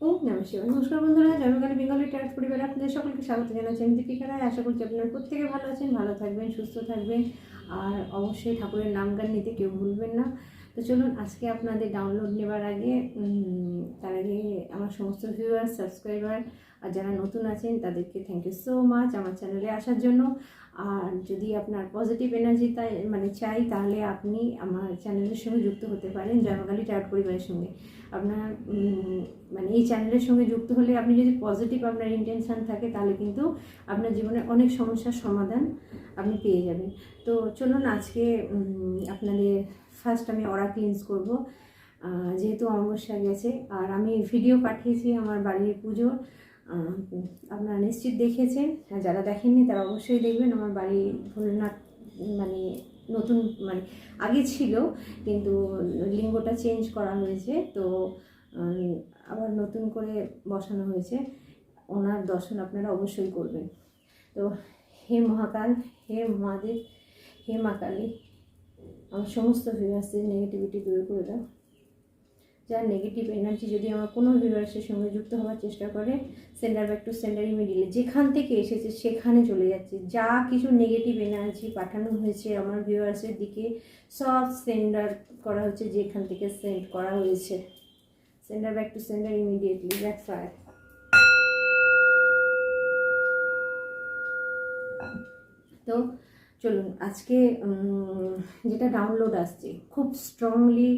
ও নমস্কার নমস্কার বন্ধুরা জন্মকালী বেঙ্গলি ট্যাক্স পরিবার আপনাদের সকলকে স্বাগত জানাচ্ছি। আমি দীপিকা রায়, আশা করছি আপনারা প্রত্যেকে ভালো আছেন, ভালো থাকবেন, সুস্থ থাকবেন। আর অবশ্যই ঠাকুরের নাম গান নিতে কেউ ভুলবেন না। তো চলুন, আজকে আপনাদের ডাউনলোড নেবার আগে তার আগে আমার সমস্ত ভিউয়ার সাবস্ক্রাইবার আর যারা নতুন আছেন, তাদেরকে থ্যাংক ইউ সো মাচ আমার চ্যানেলে আসার জন্য। আর যদি আপনার পজিটিভ এনার্জি তাই মানে চাই, তাহলে আপনি আমার চ্যানেলের সঙ্গে যুক্ত হতে পারেন জয়মাকালী টায়ার পরিবারের সঙ্গে। আপনার মানে এই চ্যানেলের সঙ্গে যুক্ত হলে আপনি যদি পজিটিভ আপনার ইন্টেনশন থাকে, তাহলে কিন্তু আপনার জীবনে অনেক সমস্যার সমাধান আপনি পেয়ে যাবেন। তো চলুন আজকে আপনাদের ফার্স্ট আমি অরা ক্লিনস করব। যেহেতু অমাবস্যা গেছে, আর আমি ভিডিও পাঠিয়েছি আমার বাড়ির পুজোর। আপনারা নিশ্চিত দেখেছেন যারা দেখেননি তারা অবশ্যই দেখবেন আমার বাড়ি ভোলেনাথ মানে নতুন মানে আগে ছিল, কিন্তু লিঙ্গটা চেঞ্জ করা হয়েছে। তো আবার নতুন করে বসানো হয়েছে। ওনার দর্শন আপনারা অবশ্যই করবেন। তো, হে মহাকাল, হে মহাদেব, হে মা কালী, আমার সমস্ত ভিভার্সের নেগেটিভিটি দূর করে দাও। যার নেগেটিভ এনার্জি যদি আমার কোনো ভিউয়ার্সের সঙ্গে যুক্ত হওয়ার চেষ্টা করে sender back to sender immediately যেখান থেকে এসেছে সেখানে চলে যাচ্ছে। যা কিছু নেগেটিভ এনার্জি পাঠানো হয়েছে আমার ভিউয়ার্সের দিকে, সব সেন্ডার করা হচ্ছে যেখান থেকে সেন্ড করা হয়েছে। Sender back to sender immediately backfire তো চলুন, আজকে যেটা ডাউনলোড আসছে, খুব স্ট্রংলি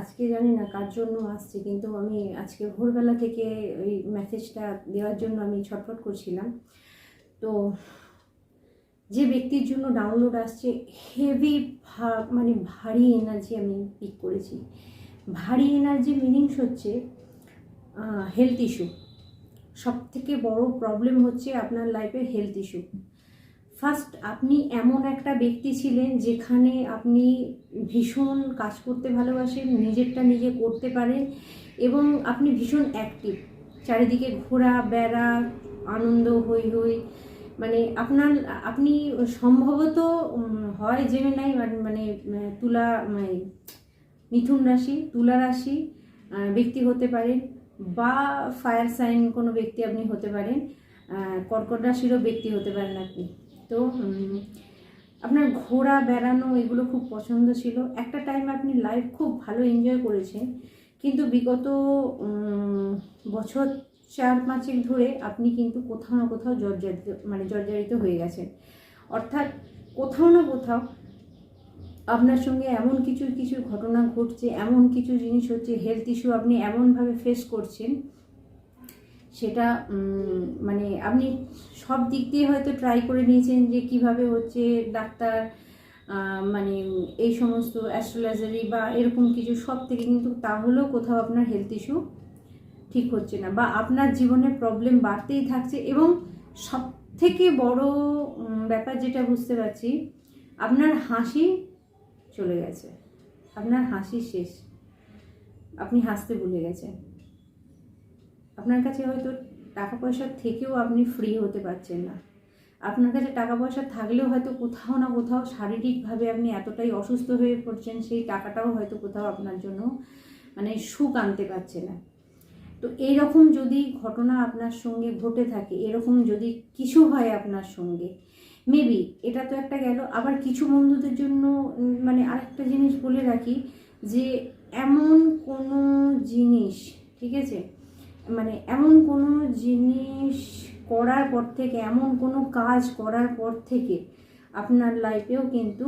আজকে জানি না কার জন্য আসছে, কিন্তু আমি আজকে ভোরবেলা থেকে ওই মেসেজটা দেওয়ার জন্য আমি ছটফট করছিলাম। তো যে ব্যক্তির জন্য ডাউনলোড আসছে হেভি মানে ভারী এনার্জি আমি পিক করেছি। ভারী এনার্জি মিনিংস হচ্ছে হেলথ ইস্যু সব থেকে বড় প্রবলেম হচ্ছে আপনার লাইফের হেলথ ইস্যু ফার্স্ট আপনি এমন একটা ব্যক্তি ছিলেন যেখানে আপনি ভীষণ কাজ করতে ভালোবাসেন, নিজেরটা নিজে করতে পারেন এবং আপনি ভীষণ অ্যাক্টিভ চারিদিকে ঘোরা, বেড়া, আনন্দ হই হই মানে আপনার, আপনি সম্ভবত হয় জেনে নাই মানে- মানে তুলা মানে মিথুন রাশি, তুলা রাশি ব্যক্তি হতে পারেন বা ফায়ার সাইন কোনো ব্যক্তি আপনি হতে পারেন। কর্কট রাশিরও ব্যক্তি হতে পারেন আপনি। তো আপনার ঘোরা, বেড়ানো এগুলো খুব পছন্দ ছিল। একটা টাইম আপনি লাইফ খুব ভালো এনজয় করেছেন। কিন্তু বিগত বছর চার পাঁচেক ধরে আপনি কিন্তু কোথাও না কোথাও জর্জরিত মানে জর্জরিত হয়ে গেছেন। অর্থাৎ কোথাও না কোথাও আপনার সঙ্গে এমন কিছু কিছু ঘটনা ঘটছে, এমন কিছু জিনিস হচ্ছে হেলথ ইস্যু আপনি এমনভাবে ফেস করছেন সেটা মানে আপনি সব দিক দিয়ে হয়তো ট্রাই করে নিয়েছেন যে কীভাবে হচ্ছে ডাক্তার মানে এই সমস্ত অ্যাস্ট্রোলজারি বা এরকম কিছু সব থেকে কিন্তু তাহলেও কোথাও আপনার হেলথ ইস্যু ঠিক হচ্ছে না বা আপনার জীবনে প্রবলেম বাড়তেই থাকছে এবং সব থেকে বড় ব্যাপার যেটা বুঝতে পারছি, আপনার হাসি চলে গেছে, আপনার হাসি শেষ, আপনি হাসতে ভুলে গেছেন। আপনার কাছে হয়তো টাকা পয়সা থেকেও আপনি ফ্রি হতে পারছেন না। আপনার কাছে টাকা পয়সা থাকলেও হয়তো কোথাও না কোথাও শারীরিকভাবে আপনি এতটাই অসুস্থ হয়ে পড়ছেন, সেই টাকাটাও হয়তো কোথাও আপনার জন্য মানে সুখ আনতে পারছে না। তো এইরকম যদি ঘটনা আপনার সঙ্গে ঘটে থাকে, এরকম যদি কিছু হয় আপনার সঙ্গে মেবি এটা তো একটা গেল। আবার কিছু বন্ধুদের জন্য মানে আরেকটা জিনিস বলে রাখি যে, এমন কোনো জিনিস, ঠিক আছে? মানে এমন কোনো জিনিস করার পর থেকে, এমন কোনো কাজ করার পর থেকে আপনার লাইফেও কিন্তু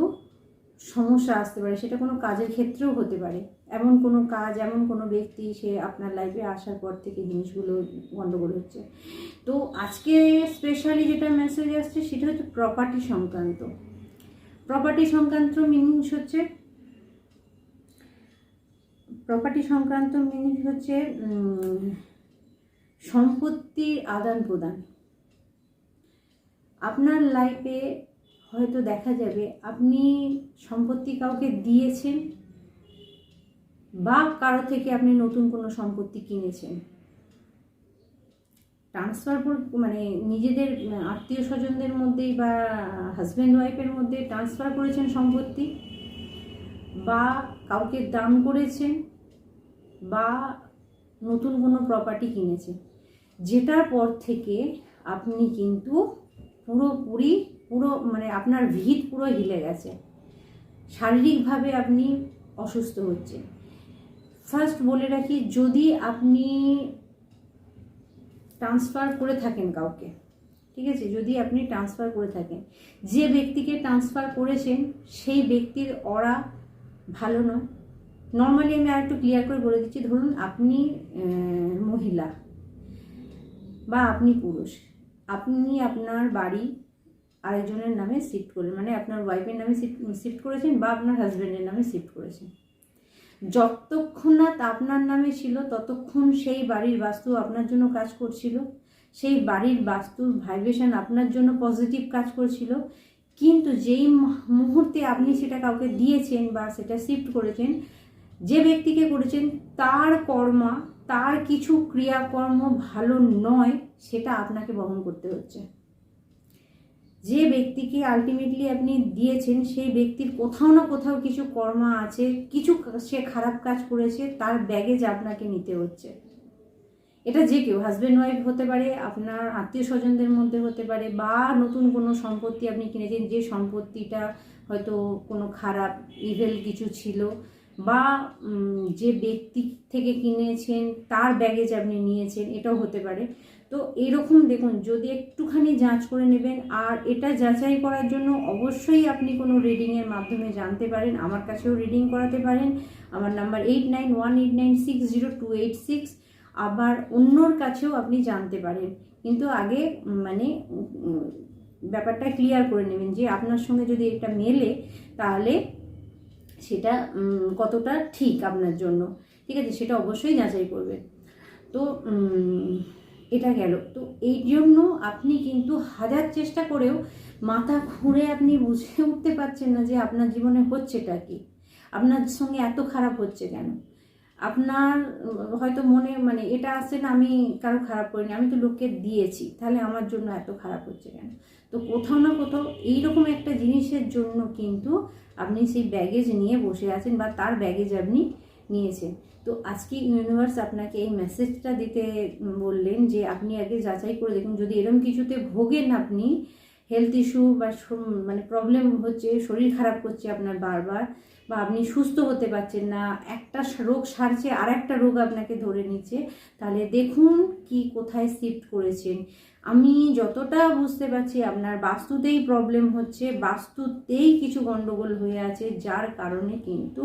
সমস্যা আসতে পারে। সেটা কোনো কাজের ক্ষেত্রেও হতে পারে। এমন কোনো কাজ, এমন কোনো ব্যক্তি, সে আপনার লাইফে আসার পর থেকে জিনিসগুলো গণ্ডগোল হচ্ছে। তো আজকে স্পেশালি যেটা মেসেজ আসছে, সেটা হচ্ছে প্রপার্টি সংক্রান্ত। প্রপার্টি সংক্রান্ত মিনিংস হচ্ছে প্রপার্টি সংক্রান্ত মিনিংস হচ্ছে সম্পত্তির আদান প্রদান। আপনার লাইফে হয়তো দেখা যাবে আপনি সম্পত্তি কাউকে দিয়েছেন বা কারও থেকে আপনি নতুন কোনো সম্পত্তি কিনেছেন। ট্রান্সফার মানে নিজেদের আত্মীয় স্বজনদের মধ্যেই বা হাজব্যান্ড ওয়াইফের মধ্যে ট্রান্সফার করেছেন সম্পত্তি বা কাউকে দান করেছেন বা নতুন কোনো প্রপার্টি কিনেছেন। যেটার পর থেকে আপনি কিন্তু পুরোপুরি পুরো মানে আপনার ভিত পুরো হিলে গেছে। শারীরিকভাবে আপনি অসুস্থ হচ্ছেন। ফার্স্ট বলে রাখি, যদি আপনি ট্রান্সফার করে থাকেন কাউকে, ঠিক আছে? যদি আপনি ট্রান্সফার করে থাকেন, যে ব্যক্তিকে ট্রান্সফার করেছেন, সেই ব্যক্তির অরা ভালো নয়। নর্মালি আমি আর একটু ক্লিয়ার করে বলে দিচ্ছি, ধরুন আপনি মহিলা। বা আপনি পুরুষ, আপনি আপনার বাড়ি আরেকজনের নামে শিফট করলেন মানে আপনার ওয়াইফের নামে শিফট করেছেন বা আপনার হাজব্যান্ডের নামে শিফট করেছেন। যতক্ষণ না আপনার নামে ছিল, ততক্ষণ সেই বাড়ির বাস্তু আপনার জন্য কাজ করছিল, সেই বাড়ির বাস্তুর ভাইব্রেশন আপনার জন্য পজিটিভ কাজ করছিল, কিন্তু যেই মুহূর্তে আপনি সেটা কাউকে দিয়েছেন বা সেটা শিফট করেছেন, যে ব্যক্তিকে করেছেন, তার কর্মা তার কিছু ক্রিয়াকর্ম ভালো নয়, সেটা আপনাকে বহন করতে হচ্ছে। যে ব্যক্তিকে আলটিমেটলি আপনি দিয়েছেন, সেই ব্যক্তির কোথাও না কোথাও কিছু কর্মা আছে, কিছু সে খারাপ কাজ করেছে, তার ব্যাগেজ আপনাকে নিতে হচ্ছে। এটা যে কেউ হাজব্যান্ড ওয়াইফ হতে পারে, আপনার আত্মীয় স্বজনদের মধ্যে হতে পারে, বা নতুন কোনো সম্পত্তি আপনি কিনেছেন, যে সম্পত্তিটা হয়তো কোনো খারাপ ইভেল কিছু ছিল বা যে ব্যক্তি থেকে কিনেছেন, তার ব্যাগেজ আপনি নিয়েছেন, এটাও হতে পারে। তো এরকম দেখুন, যদি একটুখানি যাঞ্চ করে নেবেন, আর এটা যাচাই করার জন্য অবশ্যই আপনি কোনো রিডিংয়ের মাধ্যমে জানতে পারেন। আমার কাছেও রিডিং করাতে পারেন। আমার number eight nine one eight nine six zero two eight six আবার অন্যর কাছেও আপনি জানতে পারেন। কিন্তু আগে মানে ব্যাপারটা ক্লিয়ার করে নেবেন যে আপনার সঙ্গে যদি এটা মেলে, তাহলে সেটা কতটা ঠিক আপনার জন্য? ঠিক আছে, সেটা অবশ্যই যাচাই করবেন তো এটা গেল। তো এই জন্য আপনি কিন্তু হাজার চেষ্টা করেও মাথা ঘুরে আপনি বুঝে উঠতে পারছেন না যে আপনার জীবনে হচ্ছেটা কি। আপনার সঙ্গে এত খারাপ হচ্ছে কেন? আপনার হয়তো মনে মানে এটা আসছে না, আমি কারও খারাপ করিনি, আমি তো লোককে দিয়েছি, তাহলে আমার জন্য এত খারাপ হচ্ছে কেন? তো কোথাও না কোথাও এইরকম একটা জিনিসের জন্য কিন্তু আপনি সেই ব্যাগেজ নিয়ে বসে আছেন বা তার ব্যাগেজ আপনি নিয়েছেন। তো আজকে ইউনিভার্স আপনাকে এই মেসেজটা দিতে বললেন যে আপনি আগে যাচাই করে দেখুন, যদি এরকম কিছুতে ভোগেন আপনি হেলথ ইস্যু বা মানে প্রবলেম হচ্ছে, শরীর খারাপ করছে আপনার বারবার বা আপনি সুস্থ হতে পারছেন না, একটা রোগ সারছে আর একটা রোগ আপনাকে ধরে নিচ্ছে, তাহলে দেখুন কি কোথায় শিফট করেছেন। আমি যতটা বুঝতে পারছি আপনার বাস্তুতেই প্রবলেম হচ্ছে, বাস্তুতেই কিছু গন্ডগোল হয়ে আছে, যার কারণে কিন্তু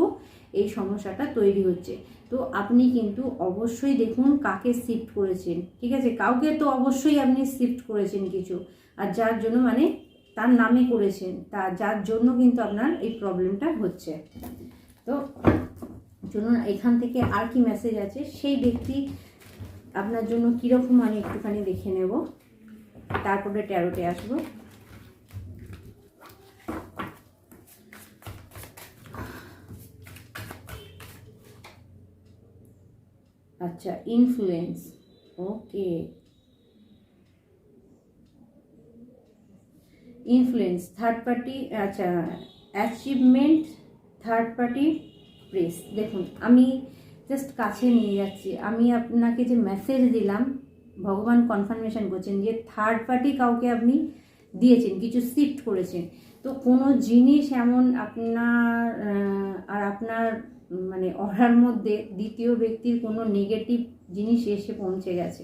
এই সমস্যাটা তৈরি হচ্ছে। তো আপনি কিন্তু অবশ্যই দেখুন কাকে শিফট করেছেন, ঠিক আছে? কাউকে তো অবশ্যই আপনি শিফট করেছেন কিছু, আর যার জন্য মানে তার নামে করেছেন, তা যার জন্য কিন্তু আপনার এই প্রবলেমটা হচ্ছে। তো চলুন, এখান থেকে আর কি মেসেজ আছে? সেই ব্যক্তি আপনার জন্য কীরকম আমি একটুখানি দেখে নেব। তারপরে ট্যারোটে আসব। আচ্ছা influence okay influence third party আচ্ছা অ্যাচিভমেন্ট থার্ড পার্টি প্রেস দেখুন, আমি জাস্ট কাছে নিয়ে যাচ্ছি। আমি আপনাকে যে মেসেজ দিলাম, ভগবান কনফার্মেশন করছেন যে থার্ড পার্টি কাউকে আপনি দিয়েছেন, কিছু শিফট করেছেন। তো কোনো জিনিস এমন আপনার আর আপনার মানে অর্ডার মধ্যে দ্বিতীয় ব্যক্তির কোনো নেগেটিভ জিনিস এসে পৌঁছে গেছে।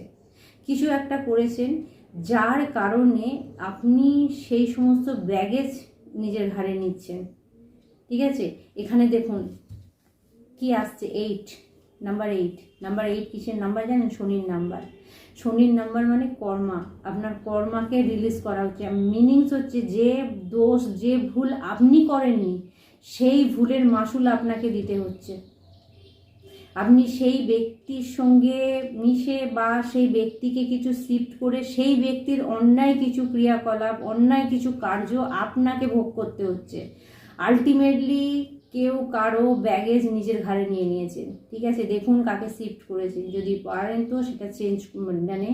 কিছু একটা করেছেন যার কারণে আপনি সেই সমস্ত ব্যাগেজ নিজের ঘাড়ে নিচ্ছেন। ঠিক আছে? এখানে দেখুন, কি আসছে? Eight number eight number eight কিসের নাম্বার জানেন? শনির নাম্বার শনির নাম্বার মানে কর্মা। আপনার কর্মাকে রিলিজ করা হচ্ছে। মিনিংস হচ্ছে যে দোষ, যে ভুল আপনি করেননি, সেই ভুলের মাসুল আপনাকে দিতে হচ্ছে। আপনি সেই ব্যক্তির সঙ্গে মিশে বা সেই ব্যক্তিকে কিছু শিফট করে সেই ব্যক্তির অন্যায় কিছু ক্রিয়াকলাপ, অন্যায় কিছু কার্য আপনাকে ভোগ করতে হচ্ছে। আলটিমেটলি কেউ কারও ব্যাগেজ নিজের ঘাড়ে নিয়ে নিয়েছেন ঠিক আছে? দেখুন কাকে শিফট করেছেন যদি পারেন তো সেটা চেঞ্জ মানে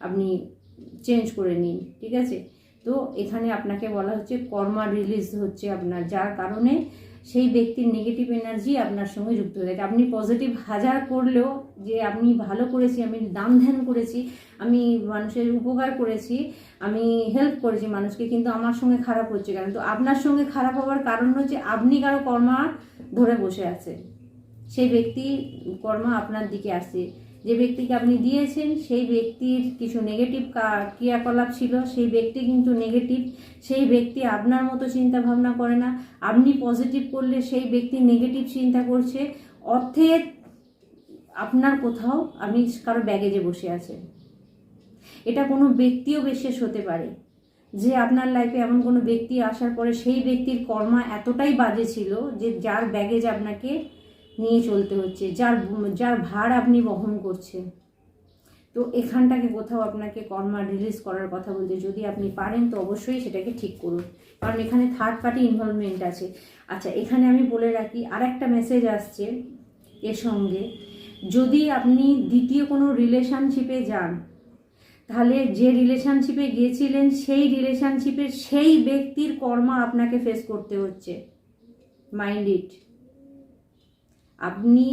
আপনি চেঞ্জ করে নিন। ঠিক আছে? তো এখানে আপনাকে বলা হচ্ছে কর্মা রিলিজ হচ্ছে আপনার, যার কারণে সেই ব্যক্তির নেগেটিভ এনার্জি আপনার সঙ্গে যুক্ত থাকে। আপনি পজিটিভ হাজার করলেও যে আমি ভালো করেছি, আমি দান ধ্যান করেছি, আমি মানুষের উপকার করেছি, আমি হেল্প করেছি মানুষকে, কিন্তু আমার সঙ্গে খারাপ হচ্ছে কেন? তো আপনার সঙ্গে খারাপ হওয়ার কারণ হচ্ছে আপনি কারও কর্মা ধরে বসে আছেন। সেই ব্যক্তি কর্মা আপনার দিকে আসছে। যে ব্যক্তিকে আপনি দিয়েছেন, সেই ব্যক্তির কিছু নেগেটিভ ক্রিয়াকলাপ ছিল, সেই ব্যক্তি কিন্তু নেগেটিভ সেই ব্যক্তি আপনার মতো চিন্তা ভাবনা করে না। আপনি পজিটিভ করলে সেই ব্যক্তি নেগেটিভ চিন্তা করছে। অর্থের আপনার কোথাও আপনি কারও ব্যাগেজে বসে আছেন। এটা কোনো ব্যক্তিও বিশেষ হতে পারে। যে আপনার লাইফে এমন কোনো ব্যক্তি আসার পরে সেই ব্যক্তির কর্মা এতটাই বাজে ছিল যে যার ব্যাগেজ আপনাকে নিয়ে চলতে হচ্ছে, যার যার ভার আপনি বহন করছেন। তো এখানটাকে কোথাও আপনাকে কর্মা রিলিজ করার কথা বলতে যদি আপনি পারেন তো অবশ্যই সেটাকে ঠিক করুন। কারণ এখানে থার্ড পার্টি ইনভলভমেন্ট আছে। আচ্ছা এখানে আমি বলে রাখি আর একটা মেসেজ আসছে এর সঙ্গে। যদি আপনি দ্বিতীয় কোনো রিলেশনশিপে যান, তাহলে যে রিলেশনশিপে গিয়েছিলেন, সেই রিলেশনশিপের সেই ব্যক্তির কর্মা আপনাকে ফেস করতে হচ্ছে। মাইন্ড ইট আপনি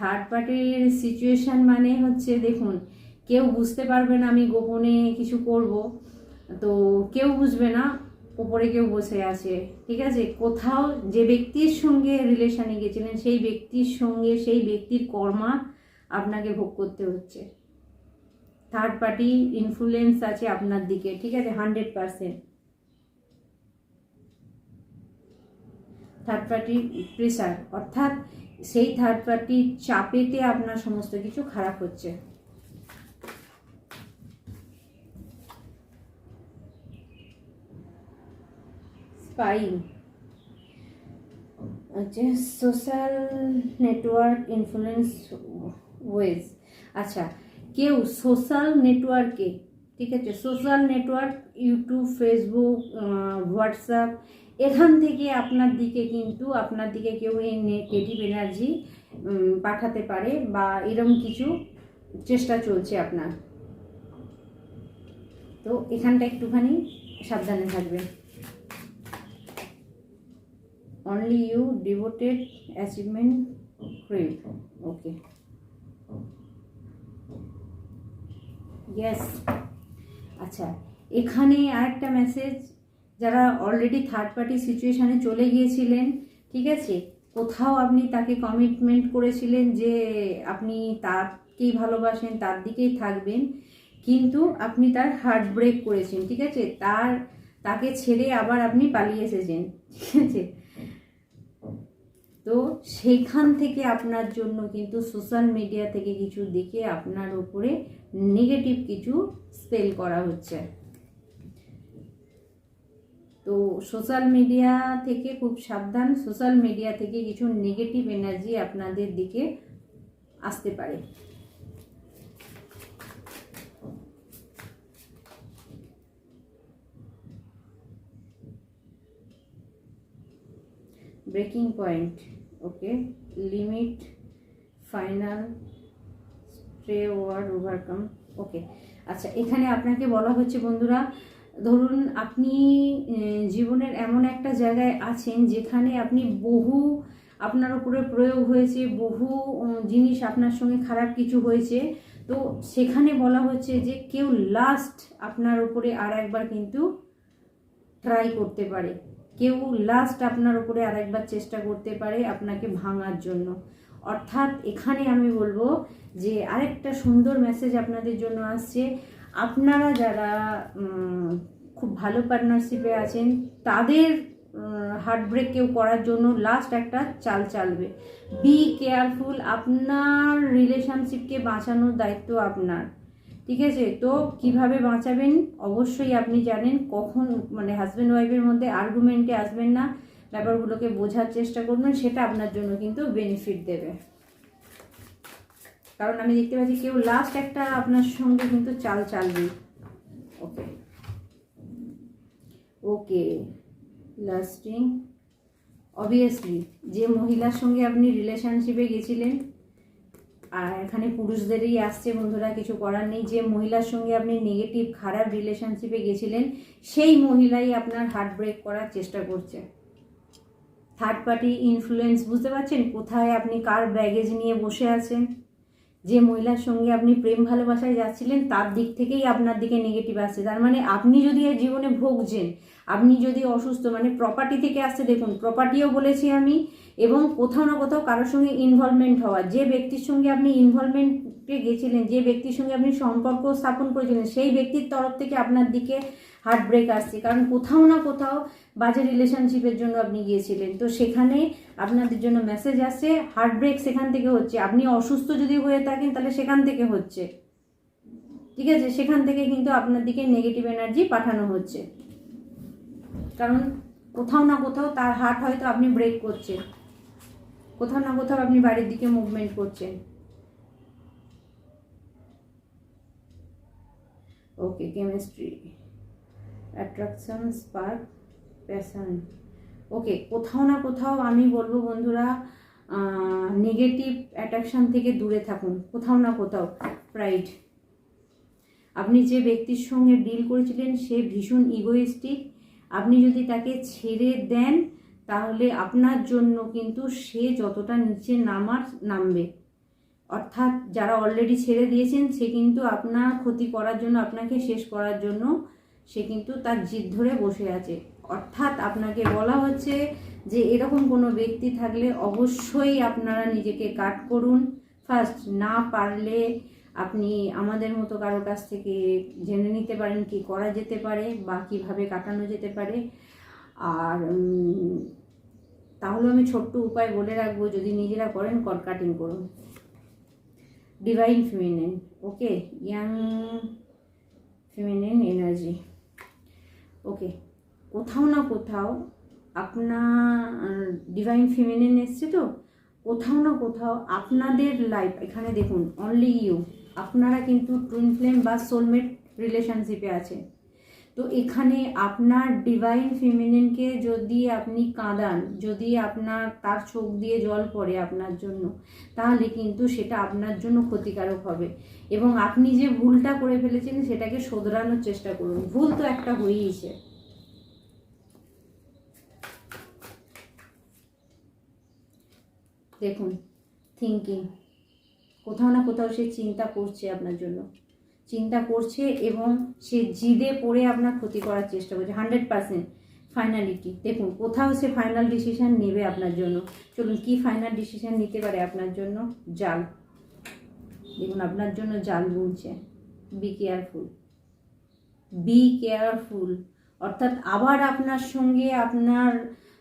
থার্ড পার্টির সিচুয়েশান মানে হচ্ছে দেখুন, কেউ বুঝতে পারবে না আমি গোপনে কিছু করব, তো কেউ বুঝবে না, ওপরে কেউ বসে আছে, ঠিক আছে? কোথাও যে ব্যক্তির সঙ্গে রিলেশানে গেছিলেন, সেই ব্যক্তির সঙ্গে সেই ব্যক্তির কর্মা আপনাকে ভোগ করতে হচ্ছে। থার্ড পার্টি ইনফ্লুয়েন্স আছে আপনার দিকে, ঠিক আছে? Hundred percent third party pressure অর্থাৎ সেই থার্ড পার্টির চাপেতে আপনার সমস্ত কিছু খারাপ হচ্ছে। সোশ্যাল নেটওয়ার্ক ইনফ্লুয়েন্স ওয়েজ আচ্ছা কেউ সোশ্যাল নেটওয়ার্কে ঠিক আছে social network YouTube Facebook WhatsApp এখান থেকে আপনার দিকে কিন্তু, আপনার দিকে কেউ এই নেগেটিভ এনার্জি পাঠাতে পারে বা এরকম কিছু চেষ্টা চলছে আপনার। তো এখানটা একটুখানি সাবধানে থাকবে only you devoted achievement crave okay yes আচ্ছা এখানে আরেকটা মেসেজ যারা অলরেডি থার্ড পার্টি সিচুয়েশানে চলে গিয়েছিলেন, ঠিক আছে? কোথাও আপনি তাকে কমিটমেন্ট করেছিলেন যে আপনি তাকেই ভালোবাসেন, তার দিকেই থাকবেন, কিন্তু আপনি তার হার্ট ব্রেক করেছেন, ঠিক আছে? তার, তাকে ছেড়ে আবার আপনি পালিয়ে এসেছেন, ঠিক আছে? তো সেইখান থেকে আপনার জন্য কিন্তু সোশ্যাল মিডিয়া থেকে কিছু দেখে আপনার উপরে নেগেটিভ কিছু স্পেল করা হচ্ছে। তো সোশ্যাল মিডিয়া থেকে খুব সাবধান। সোশ্যাল মিডিয়া থেকে কিছু নেগেটিভ এনার্জি আপনাদের দিকে আসতে পারে। Breaking point okay limit final stray word overcome okay আচ্ছা এখানে আপনাকে বলা হচ্ছে বন্ধুরা ধরুন আপনি জীবনের এমন একটা জায়গায় আছেন যেখানে আপনি বহু আপনার উপরে প্রয়োগ হয়েছে, বহু জিনিস আপনার সঙ্গে খারাপ কিছু হয়েছে। তো সেখানে বলা হচ্ছে যে কেউ লাস্ট আপনার উপরে আর একবার কিন্তু ট্রাই করতে পারে। কেউ লাস্ট আপনার উপরে আর একবার চেষ্টা করতে পারে আপনাকে ভাঙার জন্য। অর্থাৎ এখানে আমি বলব যে আরেকটা সুন্দর মেসেজ আপনাদের জন্য আসছে। আপনারা যারা খুব ভালো পার্টনারশিপে আছেন, তাদের হার্ট ব্রেক কেউ করার জন্য লাস্ট একটা চাল চালবে। বি কেয়ারফুল আপনার রিলেশনশিপকে বাঁচানোর দায়িত্ব আপনার। ঠিক আছে? তো কীভাবে বাঁচাবেন? অবশ্যই আপনি জানেন, কখন মানে হাজব্যান্ড ওয়াইফের মধ্যে আর্গুমেন্টে আসবেন না, ব্যাপারগুলোকে বোঝার চেষ্টা করবেন, সেটা আপনার জন্য কিন্তু বেনিফিট দেবে। কারণ আমি দেখতে পাচ্ছি কেউ লাস্ট একটা আপনার সঙ্গে কিন্তু চাল চালবে। ওকে ওকে লাস্টিং অবভিয়াসলি যে মহিলার সঙ্গে আপনি রিলেশনশিপে গেছিলেন, আর এখানে পুরুষদেরই আসছে বন্ধুরা, কিছু করার নেই, যে মহিলার সঙ্গে আপনি নেগেটিভ খারাপ রিলেশনশিপে গেছিলেন, সেই মহিলাই আপনার হার্ট ব্রেক করার চেষ্টা করছে। থার্ড পার্টি ইনফ্লুয়েন্স বুঝতে পারছেন? কোথায় আপনি কার ব্যাগেজ নিয়ে বসে আছেন? যে মহিলার সঙ্গে আপনি প্রেম ভালোবাসায় যাচ্ছিলেন, তার দিক থেকেই আপনার দিকে নেগেটিভ আসছে। তার মানে আপনি যদি এই জীবনে ভোগছেন আপনি যদি অসুস্থ মানে প্রপার্টি থেকে আসছে, দেখুন প্রপার্টিও বলেছি আমি, এবং কোথাও না কোথাও কারোর সঙ্গে ইনভলভমেন্ট হওয়া, যে ব্যক্তির সঙ্গে আপনি ইনভলভমেন্টে গেছিলেন, যে ব্যক্তির সঙ্গে আপনি সম্পর্ক স্থাপন করেছিলেন, সেই ব্যক্তির তরফ থেকে আপনার দিকে হার্ট ব্রেক আসছে। কারণ কোথাও না কোথাও বাজে রিলেশনশিপের জন্য আপনি গিয়েছিলেন। তো সেখানে আপনাদের জন্য মেসেজ আসছে হার্ট ব্রেক সেখান থেকে হচ্ছে। আপনি অসুস্থ যদি হয়ে থাকেন, তাহলে সেখান থেকে হচ্ছে। ঠিক আছে? সেখান থেকে কিন্তু আপনার দিকে নেগেটিভ এনার্জি পাঠানো হচ্ছে। কারণ কোথাও না কোথাও তার হার্ট হয়তো আপনি ব্রেক করছেন। কোথাও না কোথাও আপনি বাড়ির দিকে মুভমেন্ট করছেন। Okay chemistry attraction spark passion okay কোথাও না কোথাও আমি বলব বন্ধুরা নেগেটিভ অ্যাট্রাকশন থেকে দূরে থাকুন। কোথাও না কোথাও প্রাইড আপনি যে ব্যক্তির সঙ্গে ডিল করেছিলেন, সে ভীষণ ইগোইস্টিক আপনি যদি তাকে ছেড়ে দেন, তাহলে আপনার জন্য কিন্তু সে যতটা নিচে নামার, নামবে। অর্থাৎ যারা অলরেডি ছেড়ে দিয়েছেন, সে কিন্তু আপনার ক্ষতি করার জন্য, আপনাকে শেষ করার জন্য সে কিন্তু তার জিদ ধরে বসে আছে। অর্থাৎ আপনাকে বলা হচ্ছে যে, এরকম কোনো ব্যক্তি থাকলে অবশ্যই আপনারা নিজেকে কাট করুন। ফার্স্ট না পারলে আপনি আমাদের মতো কারও কাছ থেকে জেনে নিতে পারেন কি করা যেতে পারে বা কীভাবে কাটানো যেতে পারে। আর তাহলে আমি ছোট্ট উপায় বলে রাখব, যদি নিজেরা করেন কট কাটিং করুন। Divine feminine okay young feminine energy okay কোথাও না কোথাও আপনার ডিভাইন ফিমিনিন এসছে তো? কোথাও না কোথাও আপনাদের লাইফ এখানে দেখুন অনলি ইউ আপনারা কিন্তু টুইন ফ্লেম বা সোলমেট রিলেশনশিপে আছেন। তো এখানে আপনার ডিভাইন ফিমিনিনকে যদি আপনি কাঁদান, যদি আপনার তার চোখ দিয়ে জল পড়ে আপনার জন্য, তাহলে কিন্তু সেটা আপনার জন্য ক্ষতিকারক হবে। এবং আপনি যে ভুলটা করে ফেলেছেন, সেটাকে শোধরানোর চেষ্টা করুন। ভুল তো একটা হয়েইছে দেখুন থিঙ্কিং কোথাও না কোথাও সে চিন্তা করছে আপনার জন্য। চিন্তা করছে এবং সে জিদে পড়ে আপনার ক্ষতি করার চেষ্টা করছে হান্ড্রেড পার্সেন্ট ফাইনালিটি দেখুন, কোথাও সে ফাইনাল ডিসিশান নেবে আপনার জন্য। চলুন, কি ফাইনাল ডিসিশান নিতে পারে আপনার জন্য? জাল। দেখুন, আপনার জন্য জাল বুনছে। বি কেয়ারফুল বি কেয়ারফুল অর্থাৎ আবার আপনার সঙ্গে আপনার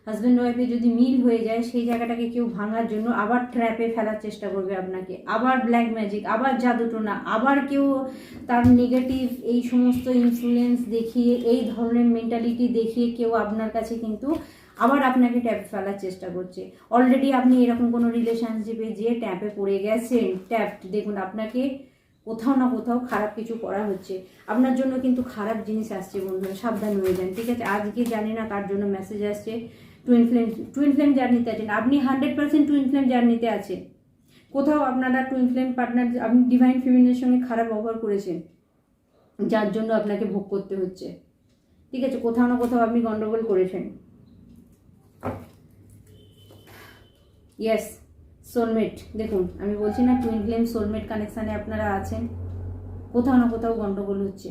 হাজব্যান্ড ওয়াইফে যদি মিল হয়ে যায়, সেই জায়গাটাকে কেউ ভাঙার জন্য আবার ট্র্যাপে ফেলার চেষ্টা করবে আপনাকে। আবার ব্ল্যাক ম্যাজিক আবার জাদুটোনা আবার কেউ তার নেগেটিভ এই সমস্ত ইনফ্লুয়েন্স দেখিয়ে, এই ধরনের মেন্টালিটি দেখিয়ে কেউ আপনার কাছে কিন্তু আবার আপনাকে ট্যাপে ফেলার চেষ্টা করছে। অলরেডি আপনি এরকম কোনো রিলেশনশিপে যে ট্যাপে পড়ে গেছেন ট্যাপ দেখুন আপনাকে কোথাও না কোথাও খারাপ কিছু করা হচ্ছে। আপনার জন্য কিন্তু খারাপ জিনিস আসছে বন্ধুরা, সাবধান হয়ে যান, ঠিক আছে? আজকে জানি না কার জন্য মেসেজ আসছে। টুইন ফ্লেম টুইন ফ্লেম জার্নিতে আছেন। আপনি হান্ড্রেড পার্সেন্ট টুইন ফ্লেম জার্নিতে আছেন। কোথাও আপনারা টুইন ফ্লেম পার্টনার আপনি ডিভাইন ফিমিনের সঙ্গে খারাপ ব্যবহার করেছেন, যার জন্য আপনাকে ভোগ করতে হচ্ছে। ঠিক আছে, কোথাও না কোথাও আপনি গন্ডগোল করেছেন। ইয়েস সোলমেট দেখুন, আমি বলছি না টুইন ফ্লেম সোলমেট কানেকশানে আপনারা আছেন। কোথাও না কোথাও গন্ডগোল হচ্ছে।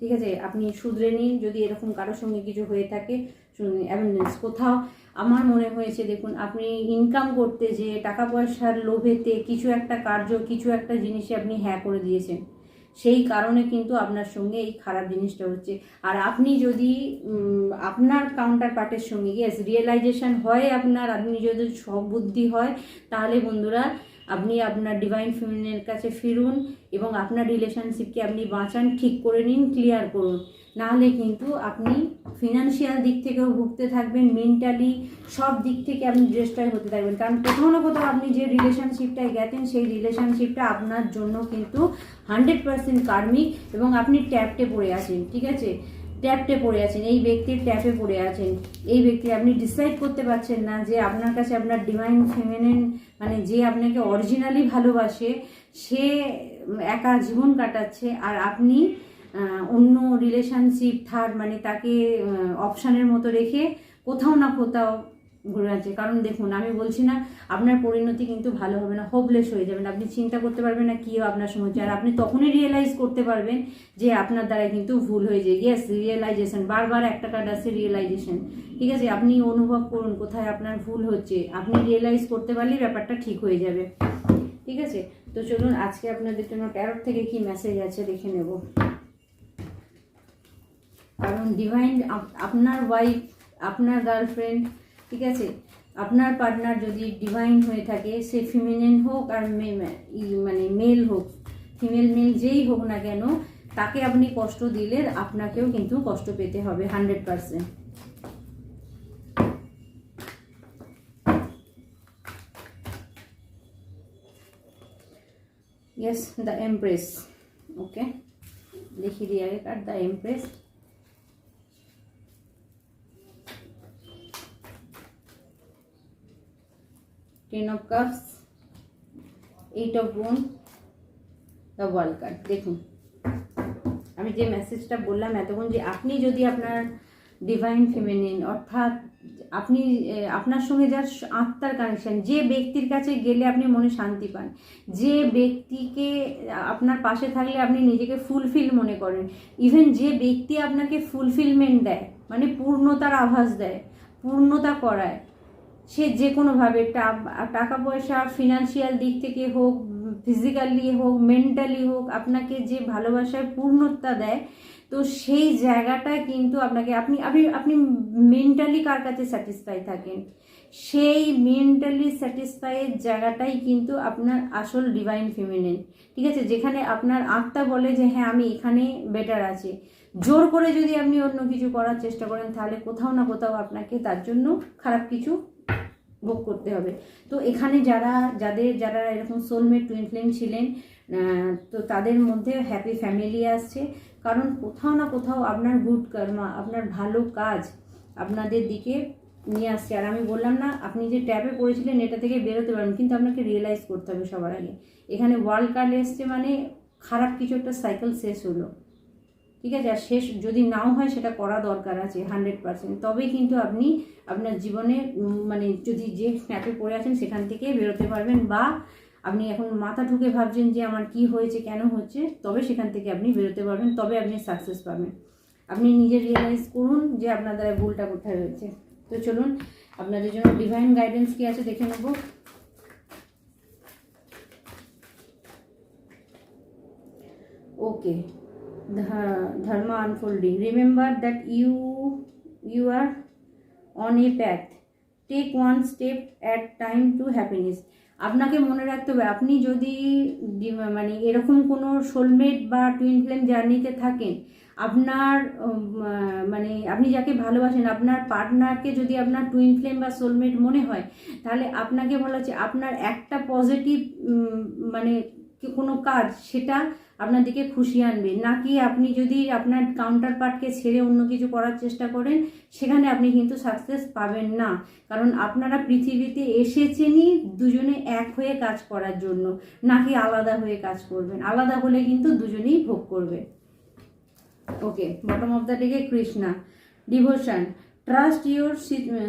ঠিক আছে? আপনি শুধরে নিন যদি এরকম কারোর সঙ্গে কিছু হয়ে থাকে, শুনুন অ্যাভেন্ডেন্স কোথাও। আমার মনে হয়েছে, দেখুন, আপনি ইনকাম করতে যে টাকা পয়সার লোভেতে কিছু একটা কার্য, কিছু একটা জিনিসে আপনি হ্যাঁ করে দিয়েছেন, সেই কারণে কিন্তু আপনার সঙ্গে এই খারাপ জিনিসটা হচ্ছে। আর আপনি যদি আপনার কাউন্টার পার্টের সঙ্গে ইয়েস রিয়েলাইজেশন হয় আপনার, আপনি যদি সবুদ্ধি হয়, তাহলে বন্ধুরা আপনি আপনার ডিভাইন ফিমিনের কাছে ফিরুন এবং আপনার রিলেশনশিপকে আপনি বাঁচান, ঠিক করে নিন ক্লিয়ার করুন। নাহলে কিন্তু আপনি ফিনান্সিয়াল দিক থেকেও ভুগতে থাকবেন মেন্টালি সব দিক থেকে আপনি ডিস্ট্রয় হতে থাকবেন। কারণ কোথাও না কোথাও আপনি যে রিলেশনশিপটায় গেছেন, সেই রিলেশনশিপটা আপনার জন্য কিন্তু হান্ড্রেড পার্সেন্ট কার্মিক এবং আপনি ট্যাপটে পড়ে আছেন, ঠিক আছে? ট্যাপটে পড়ে আছেন, এই ব্যক্তির ট্যাপে পড়ে আছেন। এই ব্যক্তি আপনি ডিসাইড করতে পারছেন না যে আপনার কাছে আপনার ডিভাইন ফেমেনেন মানে যে আপনাকে অরিজিনালি ভালোবাসে, সে একা জীবন কাটাচ্ছে আর আপনি অন্য রিলেশনশিপ থার্ড মানে তাকে অপশানের মতো রেখে কোথাও না কোথাও ঘুরে আছে কারণ দেখুন, আমি বলছি না, আপনার পরিণতি কিন্তু ভালো হবে না হোপলেস হয়ে যাবেন। আপনি চিন্তা করতে পারবেন না কী আপনার হচ্ছে আর আপনি তখনই রিয়েলাইজ করতে পারবেন যে আপনার দ্বারা কিন্তু ভুল হয়ে যায়। ইয়েস রিয়েলাইজেশন বারবার একটা কার্ড আছে রিয়েলাইজেশন ঠিক আছে, আপনি অনুভব করুন কোথায় আপনার ভুল হচ্ছে। আপনি রিয়েলাইজ করতে পারলেই ব্যাপারটা ঠিক হয়ে যাবে। ঠিক আছে? তো চলুন, আজকে আপনাদের জন্য ট্যারট থেকে কি মেসেজ আছে দেখে নেব। কারণ ডিভাইন আপনার ওয়াইফ আপনার গার্লফ্রেন্ড ঠিক আছে আপনার পার্টনার যদি ডিভাইন হয়ে থাকে সে ফিমেনিন হোক আর মে- ই- মানে মেল হোক ফিমেল মেল যেই হোক না কেন তাকে আপনি কষ্ট দিলে আপনাকেও কিন্তু কষ্ট পেতে হবে hundred percent yes the empress okay लिखी दिया है card the empress ten of cups eight of বোন দ্য ওয়ার্ল্ড কার্ড দেখুন, আমি যে মেসেজটা বললাম এতক্ষণ যে আপনি যদি আপনার ডিভাইন ফিমেনিন অর্থাৎ আপনি আপনার সঙ্গে যার আত্মার কানেকশন যে ব্যক্তির কাছে গেলে আপনি মনে শান্তি পান, যে ব্যক্তিকে আপনার পাশে থাকলে আপনি নিজেকে ফুলফিল মনে করেন ইভেন যে ব্যক্তি আপনাকে ফুলফিলমেন্ট দেয় মানে পূর্ণতার আভাস দেয়, পূর্ণতা করায় সে যে কোনোভাবে টাকা পয়সা ফিনান্সিয়াল দিক থেকে হোক ফিজিক্যালি হোক মেন্টালি হোক, আপনাকে যে ভালোবাসায় পূর্ণতা দেয়, তো সেই জায়গাটায় কিন্তু আপনাকে, আপনি আপনি আপনি মেন্টালি কার কাছে স্যাটিসফাই থাকেন? সেই মেন্টালি স্যাটিসফাইয়ের জায়গাটাই কিন্তু আপনার আসল ডিভাইন ফিমেনিন ঠিক আছে? যেখানে আপনার আত্মা বলে যে হ্যাঁ আমি এখানে বেটার আছি। জোর করে যদি আপনি অন্য কিছু করার চেষ্টা করেন, তাহলে কোথাও না কোথাও আপনাকে তার জন্য খারাপ কিছু ভোগ করতে হবে। তো এখানে যারা, যাদের, যারা এরকম সোলমেট টুইন ফ্লেম ছিলেন তো তাদের মধ্যে হ্যাপি ফ্যামিলি আসছে। কারণ কোথাও না কোথাও আপনার গুড কর্মা আপনার ভালো কাজ আপনাদের দিকে নিয়ে আসছে। আর আমি বললাম না, আপনি যে ট্যাপে পড়েছিলেন, এটা থেকে বেরোতে পারেন কিন্তু আপনাকে রিয়েলাইজ করতে হবে সবার আগে। এখানে ওয়ার্ল্ড কার্ড এসছে মানে খারাপ কিছু একটা সাইকেল শেষ হলো। ঠিক আছে? আর শেষ যদি নাও হয়, সেটা করা দরকার আছে হান্ড্রেড পার্সেন্ট তবেই কিন্তু আপনি আপনার জীবনে মানে যদি যে স্ন্যাপে পড়ে আছেন, সেখান থেকে বেরোতে পারবেন বা আপনি এখন মাথা ঢুকে ভাবছেন যে আমার কি হয়েছে, কেন হচ্ছে, তবে সেখান থেকে আপনি বেরোতে পারবেন, তবে আপনি সাকসেস পাবেন। আপনি নিজে রিয়েলাইজ করুন যে আপনার দ্বারা ভুলটা কোথায় হয়েছে। তো চলুন, আপনাদের জন্য ডিভাইন গাইডেন্স কি আছে দেখে নেব। ওকে dharma unfolding. Remember that you you are on a path. Take one step at time to happiness. আপনাকে মনে রাখতে হবে, আপনি যদি মানে এরকম কোনো সোলমেট বা টুইন ফ্লেম জার্নিতে থাকেন, আপনার মানে আপনি যাকে ভালোবাসেন, আপনার পার্টনারকে যদি আপনার টুইন ফ্লেম বা সোলমেট মনে হয়, তাহলে আপনাকে বলা হচ্ছে আপনার একটা পজিটিভ মানে কোনো কাজ, সেটা আপনার দিকে খুশি আনবে নাকি আপনি যদি আপনার কাউন্টার পার্টকে ছেড়ে অন্য কিছু করার চেষ্টা করেন, সেখানে আপনি কিন্তু সাকসেস পাবেন না। কারণ আপনারা পৃথিবীতে এসেছেনই দুজনে এক হয়ে কাজ করার জন্য, নাকি আলাদা হয়ে কাজ করবেন। আলাদা হলে কিন্তু দুজনেই ভোগ করবে। ওকে বটম অফ দ্য ডেকে Krishna. Devotion trust your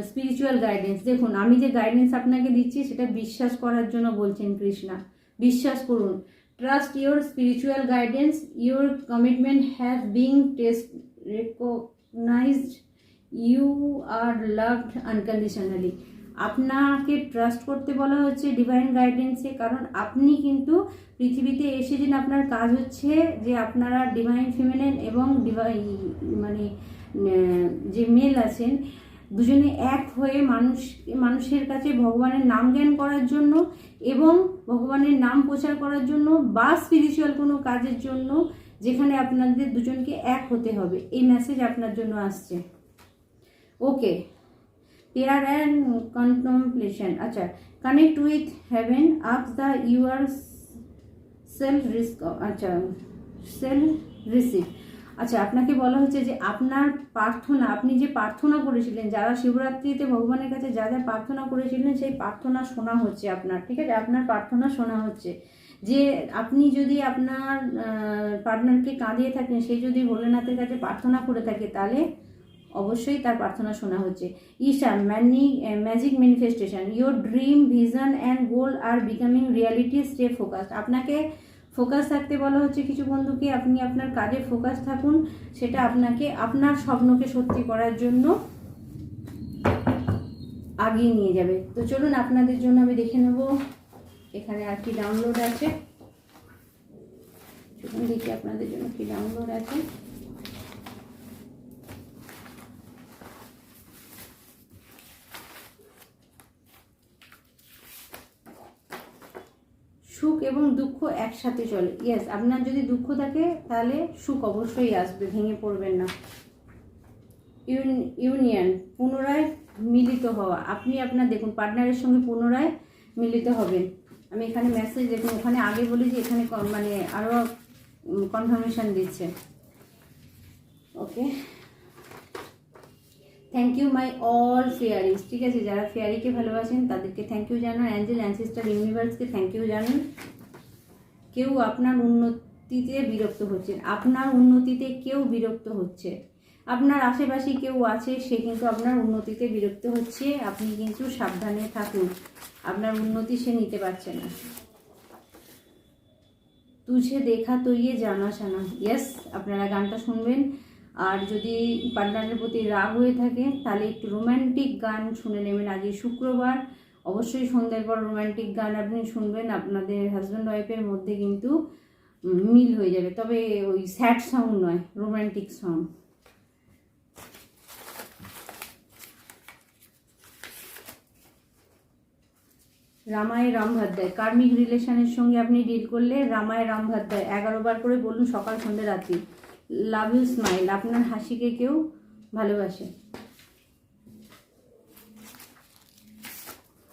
spiritual guidance দেখুন, আমি যে গাইডেন্স আপনাকে দিচ্ছি, সেটা বিশ্বাস করার জন্য বলছেন কৃষ্ণা। বিশ্বাস করুন। Trust your spiritual guidance your commitment has being test recognised you are loved unconditionally আপনাকে ট্রাস্ট করতে বলা হচ্ছে ডিভাইন গাইডেন্সে কারণ আপনি কিন্তু পৃথিবীতে এসেছেন আপনার কাজ হচ্ছে যে আপনারা ডিভাইন ফিমেনেন এবং ডিভাই মানে যে মেল আছেন দুজনে এক হয়ে মানুষ, মানুষের কাছে ভগবানের নাম জ্ঞান করার জন্য এবং ভগবানের নাম প্রচার করার জন্য বা স্পিরিচুয়াল কোনো কাজের জন্য যেখানে আপনাদের দুজনকে এক হতে হবে। এই মেসেজ আপনার জন্য আসছে। ওকে পেয়ার অ্যান্ড কন্টমপ্লেশন আচ্ছা connect with heaven up the your self risk আচ্ছা সেলফ রিসিভ আচ্ছা আপনাকে বলা হচ্ছে যে আপনার প্রার্থনা, আপনি যে প্রার্থনা করেছিলেন, যারা শিবরাত্রিতে ভগবানের কাছে যা যা প্রার্থনা করেছিলেন, সেই প্রার্থনা শোনা হচ্ছে আপনার, ঠিক আছে? আপনার প্রার্থনা শোনা হচ্ছে। যে আপনি যদি আপনার পার্টনারকে কাঁদিয়ে থাকেন, সে যদি ভোলেনাথের কাছে প্রার্থনা করে থাকে, তাহলে অবশ্যই তার প্রার্থনা শোনা হচ্ছে। Isha, many magic manifestation your dream, vision, and goal are becoming reality, stay focused. আপনাকে ফোকাস থাকতে বলা হচ্ছে কিছু বন্ধুকে, আপনি আপনার কাজে ফোকাস থাকুন, সেটা আপনাকে, আপনার স্বপ্নকে সত্যি করার জন্য আগিয়ে নিয়ে যাবে। তো চলুন, আপনাদের জন্য আমি দেখে নেব, এখানে আর কি ডাউনলোড আছে। চলুন দেখি আপনাদের জন্য কি ডাউনলোড আছে। সুখ এবং দুঃখ একসাথে চলে। ইয়েস আপনার যদি দুঃখ থাকে, তাহলে সুখ অবশ্যই আসবে, ভেঙে পড়বেন না। ইউন- ইউনিয়ন পুনরায় মিলিত হওয়া। আপনি আপনার, দেখুন, পার্টনারের সঙ্গে পুনরায় মিলিত হবেন। আমি এখানে মেসেজ দেখুন, ওখানে আগে বলি যে এখানে মানে আরও কনফার্মেশন দিচ্ছে। Okay thank you my all fairies ঠিক আছে, যারা ফেয়ারিকে ভালোবাসেন, তাদেরকে থ্যাংক ইউ জানান অ্যাঞ্জেল অ্যানসিস্টার ইউনিভার্সকে থ্যাংক ইউ জানান। কেউ আপনার উন্নতিতে বিরক্ত হচ্ছে আপনার উন্নতিতে কেউ বিরক্ত হচ্ছে আপনার আশেপাশে কেউ আছে, সে কিন্তু আপনার উন্নতিতে বিরক্ত হচ্ছে। আপনি কিন্তু সাবধানে থাকুন। আপনার উন্নতি সে নিতে পারছে না। তুঝে দেখা তো ইয়ে জানা শানা ইয়েস আপনারা গানটা শুনবেন। আর যদি পার্টনারের প্রতি রাগ হয়ে থাকে, তাহলে একটু রোম্যান্টিক গান শুনে নেবেন। আজকে শুক্রবার, অবশ্যই সন্ধ্যের পর রোম্যান্টিক গান আপনি শুনবেন। আপনাদের হাজব্যান্ড ওয়াইফের মধ্যে কিন্তু মিল হয়ে যাবে। তবে ওই স্যাড সং নয় রোম্যান্টিক সং রামায় রামভাদ্রায় কার্মিক রিলেশনের সঙ্গে আপনি ডিল করলে রামায় রামভাদ্রায় এগারো বার করে বলুন সকাল, সন্ধ্যে, রাত্রি। লাভ ইউ স্মাইল আপনার হাসিকে কেউ ভালোবাসে।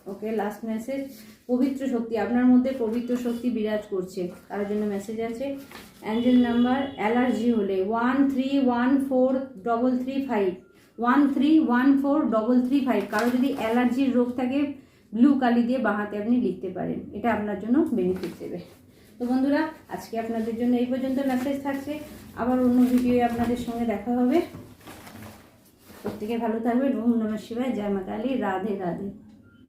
ওকে লাস্ট মেসেজ পবিত্র শক্তি। আপনার মধ্যে পবিত্র শক্তি বিরাজ করছে। তার জন্য মেসেজ আছে। অ্যাঞ্জেল নাম্বার অ্যালার্জি হলে one three one four double three five one three one four double three five কারও যদি অ্যালার্জির রোগ থাকে ব্লু কালি দিয়ে বাহাতে আপনি লিখতে পারেন। এটা আপনার জন্য বেনিফিট দেবে। তো বন্ধুরা, আজকে আপনাদের জন্য এই পর্যন্ত মেসেজ থাকছে। আবার অন্য ভিডিওয়ে আপনাদের সঙ্গে দেখা হবে। প্রত্যেকে ভালো থাকবেন। ওম নমঃ শিবায়। জয় মাতালি রাধে রাধে।